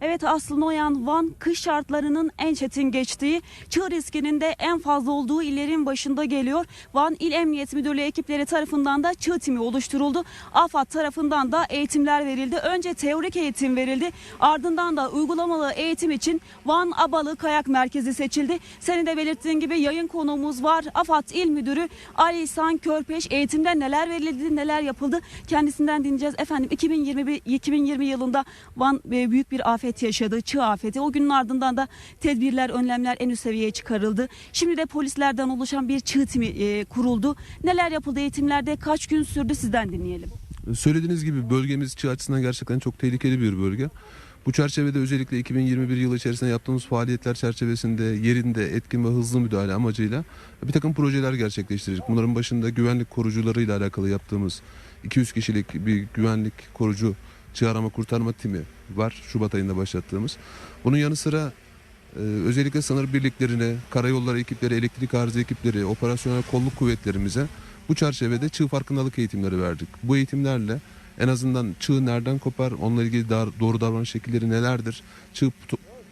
Evet Aslı Noyan Van kış şartlarının en çetin geçtiği, çığ riskinin de en fazla olduğu illerin başında geliyor. Van İl Emniyet Müdürlüğü ekipleri tarafından da çığ timi oluşturuldu. AFAD tarafından da eğitimler verildi. Önce teorik eğitim verildi. Ardından da uygulamalı eğitim için Van Abalı Kayak Merkezi seçildi. Senin de belirttiğin gibi yayın konuğumuz var. AFAD İl Müdürü Ali İhsan Körpeş eğitimde neler verildi, neler yapıldı kendisinden dinleyeceğiz. Efendim 2021 2020 yılında Van e, büyük bir afet yaşadı, çığ afeti. O günün ardından da tedbirler, önlemler en üst seviyeye çıkarıldı. Şimdi de polislerden oluşan bir çığ timi e, kuruldu. Neler yapıldı eğitimlerde, kaç gün sürdü sizden dinleyelim. Söylediğiniz gibi bölgemiz çığ açısından gerçekten çok tehlikeli bir bölge. Bu çerçevede özellikle 2021 yılı içerisinde yaptığımız faaliyetler çerçevesinde yerinde etkin ve hızlı müdahale amacıyla bir takım projeler gerçekleştirdik. Bunların başında güvenlik korucularıyla alakalı yaptığımız 200 kişilik bir güvenlik korucu çığ kurtarma timi var Şubat ayında başlattığımız. Bunun yanı sıra e, özellikle sınır birliklerine, karayolları ekipleri, elektrik arıza ekipleri, operasyonel kolluk kuvvetlerimize bu çerçevede çığ farkındalık eğitimleri verdik. Bu eğitimlerle en azından çığ nereden kopar, onunla ilgili dar- doğru davranış şekilleri nelerdir, çığ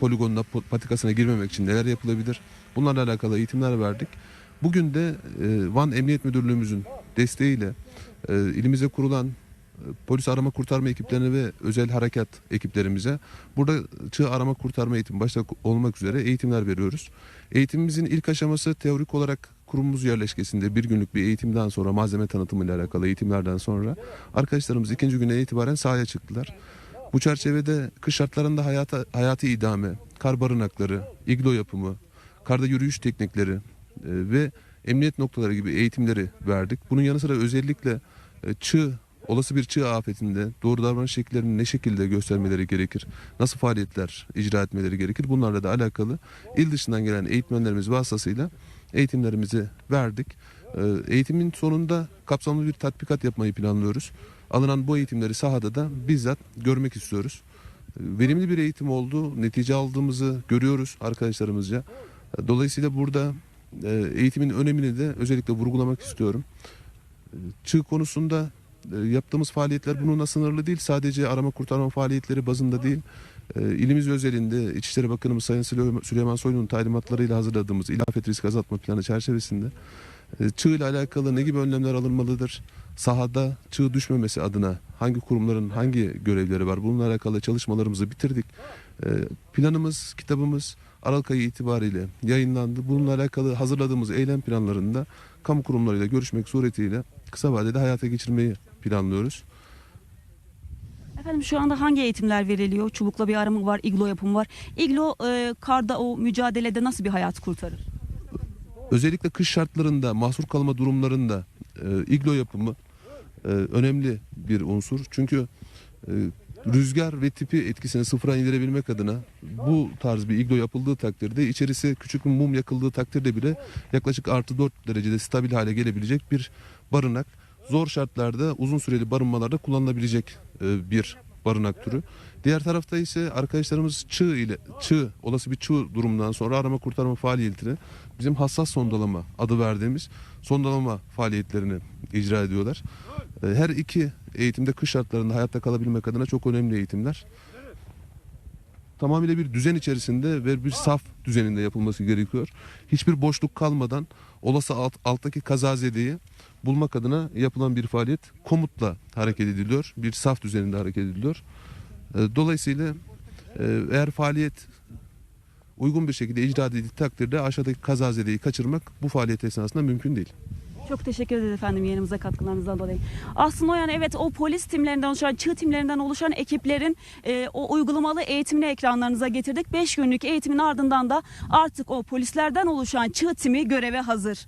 poligonuna, po- patikasına girmemek için neler yapılabilir, bunlarla alakalı eğitimler verdik. Bugün de e, Van Emniyet Müdürlüğümüzün desteğiyle e, ilimize kurulan polis arama kurtarma ekiplerine ve özel harekat ekiplerimize burada çığ arama kurtarma eğitimi başta olmak üzere eğitimler veriyoruz. Eğitimimizin ilk aşaması teorik olarak kurumumuz yerleşkesinde bir günlük bir eğitimden sonra malzeme tanıtımıyla alakalı eğitimlerden sonra arkadaşlarımız ikinci güne itibaren sahaya çıktılar. Bu çerçevede kış şartlarında hayata, hayati idame, kar barınakları, iglo yapımı, karda yürüyüş teknikleri e, ve emniyet noktaları gibi eğitimleri verdik. Bunun yanı sıra özellikle e, çığ, olası bir çığ afetinde doğru davranış şekillerini ne şekilde göstermeleri gerekir, nasıl faaliyetler icra etmeleri gerekir bunlarla da alakalı il dışından gelen eğitmenlerimiz vasıtasıyla eğitimlerimizi verdik. E, Eğitimin sonunda kapsamlı bir tatbikat yapmayı planlıyoruz. Alınan bu eğitimleri sahada da bizzat görmek istiyoruz. E, Verimli bir eğitim oldu. Netice aldığımızı görüyoruz arkadaşlarımızca. Dolayısıyla burada e, eğitimin önemini de özellikle vurgulamak istiyorum. E, Çığ konusunda yaptığımız faaliyetler bununla sınırlı değil. Sadece arama kurtarma faaliyetleri bazında değil. E, İlimiz özelinde İçişleri Bakanımız Sayın Süleyman- Soylu'nun talimatlarıyla hazırladığımız İl Afet Risk Azaltma Planı çerçevesinde e, çığ ile alakalı ne gibi önlemler alınmalıdır? Sahada çığ düşmemesi adına hangi kurumların hangi görevleri var? Bununla alakalı çalışmalarımızı bitirdik. E, Planımız, kitabımız Aralık ayı itibariyle yayınlandı. Bununla alakalı hazırladığımız eylem planlarında kamu kurumlarıyla görüşmek suretiyle kısa vadede hayata geçirmeyi planlıyoruz. Efendim şu anda hangi eğitimler veriliyor? Çubukla bir arama var, iglo yapımı var. İglo e, karda o mücadelede nasıl bir hayat kurtarır? Özellikle kış şartlarında mahsur kalma durumlarında e, iglo yapımı e, önemli bir unsur. Çünkü e, rüzgar ve tipi etkisini sıfıra indirebilmek adına bu tarz bir iglo yapıldığı takdirde içerisi küçük bir mum yakıldığı takdirde bile yaklaşık artı 4 derecede stabil hale gelebilecek bir barınak. Zor şartlarda uzun süreli barınmalarda kullanılabilecek e, bir barınak türü. Diğer tarafta ise arkadaşlarımız çığ ile çığ olası bir çığ durumundan sonra arama kurtarma faaliyetini bizim hassas sondalama adı verdiğimiz sondalama faaliyetlerini icra ediyorlar. E, Her iki eğitimde kış şartlarında hayatta kalabilmek adına çok önemli eğitimler. Tamamıyla bir düzen içerisinde ve bir saf düzeninde yapılması gerekiyor. Hiçbir boşluk kalmadan olası alt, alttaki kazazedeyi bulmak adına yapılan bir faaliyet komutla hareket ediliyor. Bir saf düzeninde hareket ediliyor. E, Dolayısıyla e, eğer faaliyet uygun bir şekilde icra edildiği takdirde aşağıdaki kazazedeyi kaçırmak bu faaliyet esnasında mümkün değil. Çok teşekkür ederiz efendim yayınımıza katkılarınızdan dolayı. Aslında o yani evet o polis timlerinden oluşan, çığ timlerinden oluşan ekiplerin e, o uygulamalı eğitimini ekranlarınıza getirdik. 5 günlük eğitimin ardından da artık o polislerden oluşan çığ timi göreve hazır.